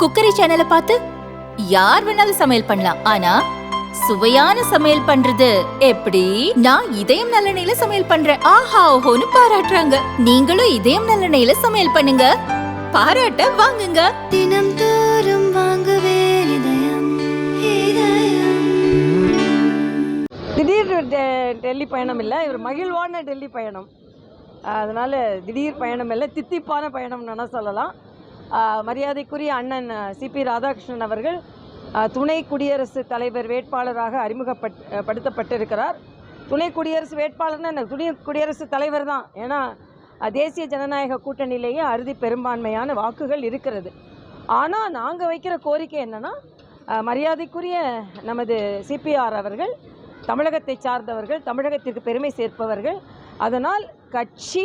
Cookery சேனலை பார்த்து யார் வேணாலும் சமையல் பண்ணலாம். ஆனா சுவையான சமையல் பண்றது எப்படி? நான் இதயம் நல்லெண்ணெயில சமையல் பண்றேன். ஆஹா ஓஹோன்னு பாராட்டுறாங்க. நீங்களும் இதயம் நல்லெண்ணெயில சமையல் பண்ணுங்க. பாராட்ட வாங்குங்க. தினம் தோறும் வாங்குவே இதயம் இதயம். திடீர் டெ- டெல்லி பயணம் இல்லை. இவர் மகிழ்வான டெல்லி பயணம். அதனால் திடீர் பயணம் இல்லை. தித்திப்பான பயணம்னு சொல்லலாம். மரியாதைக்குரிய அண்ணன் சிபி ராதாகிருஷ்ணன் அவர்கள் துணை குடியரசுத் தலைவர் வேட்பாளராக அறிமுகப்பட் படுத்தப்பட்டிருக்கிறார். துணை குடியரசு வேட்பாளர்னா துணை குடியரசுத் தலைவர் தான். ஏன்னா தேசிய ஜனநாயக கூட்டணியிலேயே அறுதி பெரும்பான்மையான வாக்குகள் இருக்கிறது. ஆனால் நாங்கள் வைக்கிற கோரிக்கை என்னென்னா மரியாதைக்குரிய நமது சிபிஆர் அவர்கள் தமிழகத்தை சார்ந்தவர்கள் தமிழகத்திற்கு பெருமை சேர்ப்பவர்கள் அதனால் கட்சி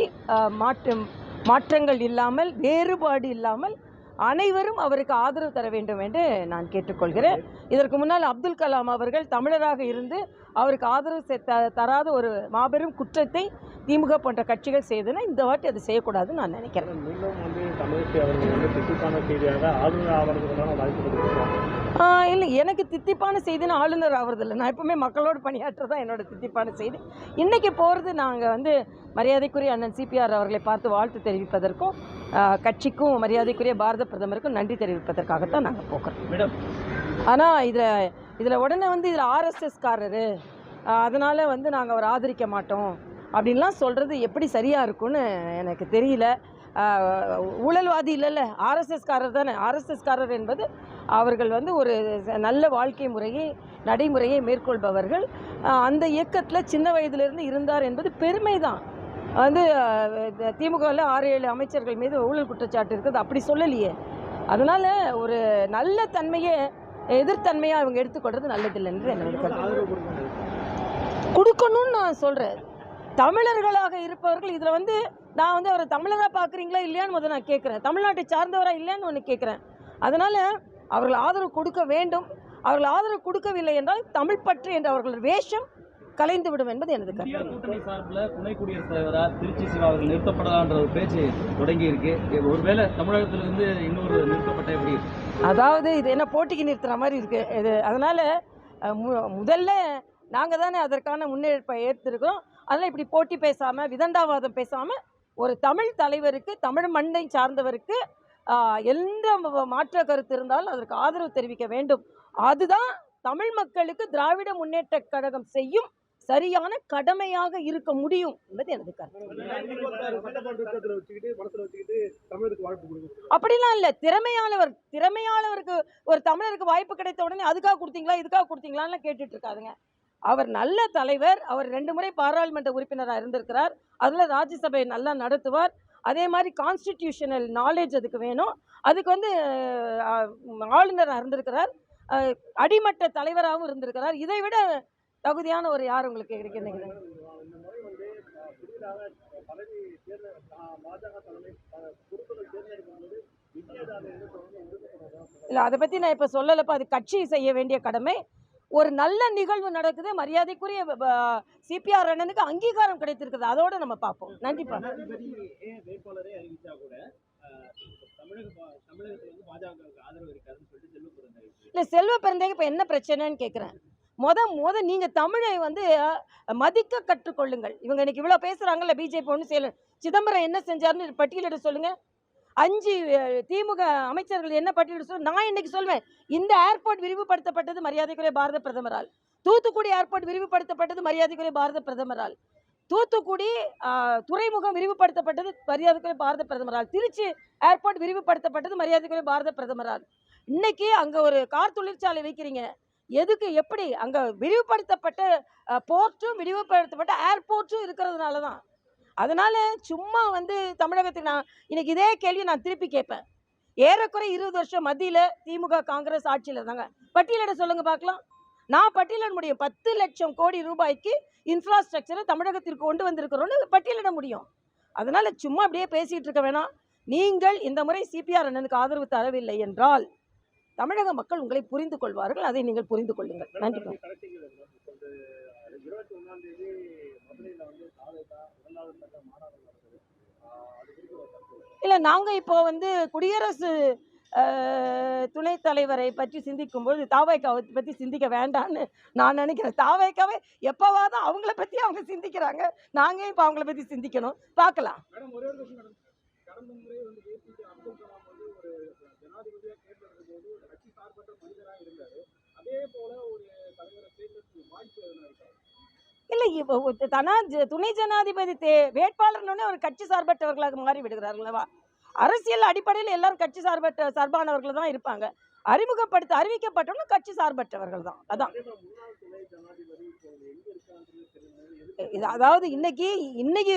மாற்றம் மாற்றங்கள் இல்லாமல் வேறுபாடு இல்லாமல் அனைவரும் அவருக்கு ஆதரவு தர வேண்டும் என்று நான் கேட்டுக்கொள்கிறேன். இதற்கு முன்னால் அப்துல் கலாம் அவர்கள் தமிழராக இருந்து அவருக்கு ஆதரவு செ- தராத ஒரு மாபெரும் குற்றத்தை திமுக போன்ற கட்சிகள் செய்தன இந்த வாட்டி அது செய்யக்கூடாதுன்னு நான் நினைக்கிறேன். ஆஹ் இல்லை எனக்கு தித்திப்பான செய்தின்னு ஆளுநர் ஆவறதில்லை. நான் எப்பவுமே மக்களோடு பணியாற்ற தான் என்னோட தித்திப்பான செய்தி. இன்றைக்கி போகிறது நாங்கள் வந்து மரியாதைக்குரிய அண்ணன் சிபிஆர் அவர்களை பார்த்து வாழ்த்து தெரிவிப்பதற்கும் கட்சிக்கும் மரியாதைக்குரிய பாரத பிரதமருக்கும் நன்றி தெரிவிப்பதற்காகத்தான் நாங்கள் போகிறோம். மேடம். ஆனால் இதில் இதில் உடனே வந்து இதில் ஆர்எஸ்எஸ்காரரு அதனால் வந்து நாங்கள் அவரை ஆதரிக்க மாட்டோம். அப்படின்லாம் சொல்கிறது எப்படி சரியாக இருக்கும்னு எனக்கு தெரியல. ஊழல்வாதி இல்லைல்ல ஆர்எஸ்எஸ்காரர் தானே. ஆர்எஸ்எஸ்காரர் என்பது அவர்கள் வந்து ஒரு நல்ல வாழ்க்கை முறையை நடைமுறையை மேற்கொள்பவர்கள். அந்த இயக்கத்தில் சின்ன வயதிலிருந்து இருந்தார் என்பது பெருமை தான் வந்து திமுகவில் ஆறு ஏழு அமைச்சர்கள் மீது ஊழல் குற்றச்சாட்டு இருக்குது. அப்படி சொல்லலையே. அதனால் ஒரு நல்ல தன்மையை எதிர்த்தன்மையாக அவங்க எடுத்துக்கொள்வது நல்லதில்லை என்று என்னோட கருத்து கொடுக்கணும்னு நான் சொல்கிறேன் தமிழர்களாக இருப்பவர்கள் இதில் வந்து நான் வந்து அவரை தமிழராக பார்க்குறீங்களா இல்லையான்னு முதல்ல நான் கேட்குறேன். தமிழ்நாட்டை சார்ந்தவரா இல்லையான்னு ஒன்று கேட்குறேன். அதனால் அவர்கள் ஆதரவு கொடுக்க வேண்டும். அவர்கள் ஆதரவு கொடுக்கவில்லை என்றால் தமிழ் பற்று என்ற அவர்கள் வேஷம் கலைந்து விடும் என்பது எனது கருத்து. கூட்டணி சார்பில் துணை குடியரசுத் தலைவரா திருச்சி சிவா அவர்கள் நிறுத்தப்படலான்ற ஒரு பேச்சு தொடங்கி இருக்கு ஒருவேளை தமிழகத்திலிருந்து இன்னொரு நிறுத்தப்பட்ட எப்படி? அதாவது இது என்ன போட்டிக்கு நிறுத்துற மாதிரி இருக்கு. இது அதனால முதல்ல நாங்கள் தானே அதற்கான முன்னெடுப்பை ஏற்றிருக்கிறோம் அதனால் இப்படி போட்டி பேசாமல் விதண்டாவாதம் பேசாமல் ஒரு தமிழ் தலைவருக்கு தமிழ் மண்ணை சார்ந்தவருக்கு எந்த மாற்ற கருத்து இருந்தாலும் அதற்கு ஆதரவு தெரிவிக்க வேண்டும். அதுதான் தமிழ் மக்களுக்கு திராவிட முன்னேற்ற கழகம் செய்யும் சரியான கடமையாக இருக்க முடியும் என்பது எனது கருத்து. அப்படிலாம் இல்லை. திறமையானவர் திறமையானவருக்கு ஒரு தமிழருக்கு வாய்ப்பு கிடைத்த உடனே அதுக்காக கொடுத்தீங்களா இதுக்காக கொடுத்தீங்களான்னு கேட்டுட்டு இருக்காதுங்க. அவர் நல்ல தலைவர் அவர் ரெண்டு முறை பாராளுமன்ற உறுப்பினராக இருந்திருக்கிறார். அதில் ராஜ்யசபை நல்லா நடத்துவார். அதே மாதிரி கான்ஸ்டிடியூஷனல் நாலேஜ் அதுக்கு வேணும். அதுக்கு வந்து ஆளுநராக இருந்திருக்கிறார் அடிமட்ட தலைவராகவும் இருந்திருக்கிறார். இதை விட தகுதியான ஒரு யார் உங்களுக்கு இருக்குன்னு இல்லை அதை பற்றி நான் இப்போ சொல்லலப்போ. அது கட்சி செய்ய வேண்டிய கடமை. ஒரு நல்ல நிகழ்வு நடக்குது மரியாதைக்குரிய சிபிஆர் அண்ணனுக்கு அங்கீகாரம் கிடைத்திருக்குது. அதோட நம்ம பார்ப்போம். நன்றிப்பா இல்லை செல்வ பிறந்தேங்க இப்போ என்ன பிரச்சனைன்னு கேட்குறேன் முத முத நீங்கள் தமிழை வந்து மதிக்க கற்றுக்கொள்ளுங்கள். இவங்க இன்னைக்கு இவ்வளோ பேசுகிறாங்கல்ல பிஜேபி ஒன்றும் செய்யல. சிதம்பரம் என்ன செஞ்சாருன்னு பட்டியலிட சொல்லுங்கள் அஞ்சு திமுக அமைச்சர்கள் என்ன பட்டியல் சொல்லு நான் இன்னைக்கு சொல்வேன். இந்த ஏர்போர்ட் விரிவுபடுத்தப்பட்டது மரியாதைக்குரிய பாரத பிரதமரால். தூத்துக்குடி ஏர்போர்ட் விரிவுபடுத்தப்பட்டது மரியாதைக்குரிய பாரத பிரதமரால். தூத்துக்குடி துறைமுகம் விரிவுபடுத்தப்பட்டது மரியாதைக்குரிய பாரத பிரதமரால். திருச்சி ஏர்போர்ட் விரிவுபடுத்தப்பட்டது மரியாதைக்குரிய பாரத பிரதமரால். இன்னைக்கு அங்கே ஒரு கார் தொழிற்சாலை வைக்கிறீங்க. எதுக்கு எப்படி? அங்கே விரிவுபடுத்தப்பட்ட போர்ட்டும் விரிவுபடுத்தப்பட்ட ஏர்போர்ட்டும் இருக்கிறதுனால தான் அதனால் சும்மா வந்து தமிழகத்துக்கு நான் இன்றைக்கி இதே கேள்வி நான் திருப்பி கேட்பேன். ஏறக்குறை இருபது வருஷம் மத்தியில் திமுக காங்கிரஸ் ஆட்சியில் இருந்தாங்க பட்டியலிட சொல்லுங்கள் பார்க்கலாம். நான் பட்டியலிட முடியும். பத்து லட்சம் கோடி ரூபாய்க்கு இன்ஃப்ராஸ்ட்ரக்சரை தமிழகத்திற்கு கொண்டு வந்திருக்கிறோன்னு பட்டியலிட முடியும். அதனால் சும்மா அப்படியே பேசிகிட்டு இருக்க வேணாம். நீங்கள் இந்த முறை சிபிஆர் அண்ணனுக்கு ஆதரவு தரவில்லை என்றால் தமிழக மக்கள் உங்களை புரிந்து கொள்வார்கள். அதை நீங்கள் புரிந்து கொள்ளுங்கள். நன்றி. இருபத்தி ஒன்றாம் தேதி மதுரையில் வந்து தாவேகா இரண்டாவது கட்ட மாநாடு நடக்குது. இல்லை நாங்கள் இப்போ வந்து குடியரசு துணைத் தலைவரை பற்றி சிந்திக்கும்போது தாவைக்காவை பற்றி சிந்திக்க வேண்டாம்னு நான் நினைக்கிறேன். தாவைக்காவை எப்போவாவது அவங்கள பற்றி அவங்க சிந்திக்கிறாங்க. நாங்கள் இப்போ அவங்கள பற்றி சிந்திக்கணும். பார்க்கலாம் மேடம் ஒரே ஒரு விஷயம் மேடம் கடந்த முறை வந்து ஏபிஜே அப்துல் கலாம் வந்து ஒரு ஜனாதிபதியாக தேர்ந்தெடுக்கும் போது ஒரு கட்சி சார்பற்ற மனிதராக இருந்தார் அதே போல ஒரு தலைவரை தேர்ந்தெடுக்க வாய்ப்பு எதுனா இருக்கா இல்லை இப்போ ஒரு தனா துணை ஜனாதிபதி தே வேட்பாளர்னோடனே ஒரு கட்சி சார்பற்றவர்களாக மாறி விடுகிறார்களவா அரசியல் அடிப்படையில் எல்லாரும் கட்சி சார்பற்ற சார்பானவர்கள் தான் இருப்பாங்க. அறிமுகப்படுத்த அறிவிக்கப்பட்டவங்க கட்சி சார்பற்றவர்கள் தான். அதான். இது அதாவது இன்னைக்கு இன்னைக்கு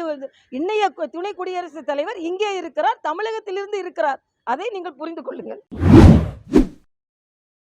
இன்னைய கு- துணை குடியரசுத் தலைவர் இங்கே இருக்கிறார் தமிழகத்திலிருந்து இருக்கிறார். அதை நீங்கள் புரிந்து கொள்ளுங்கள்.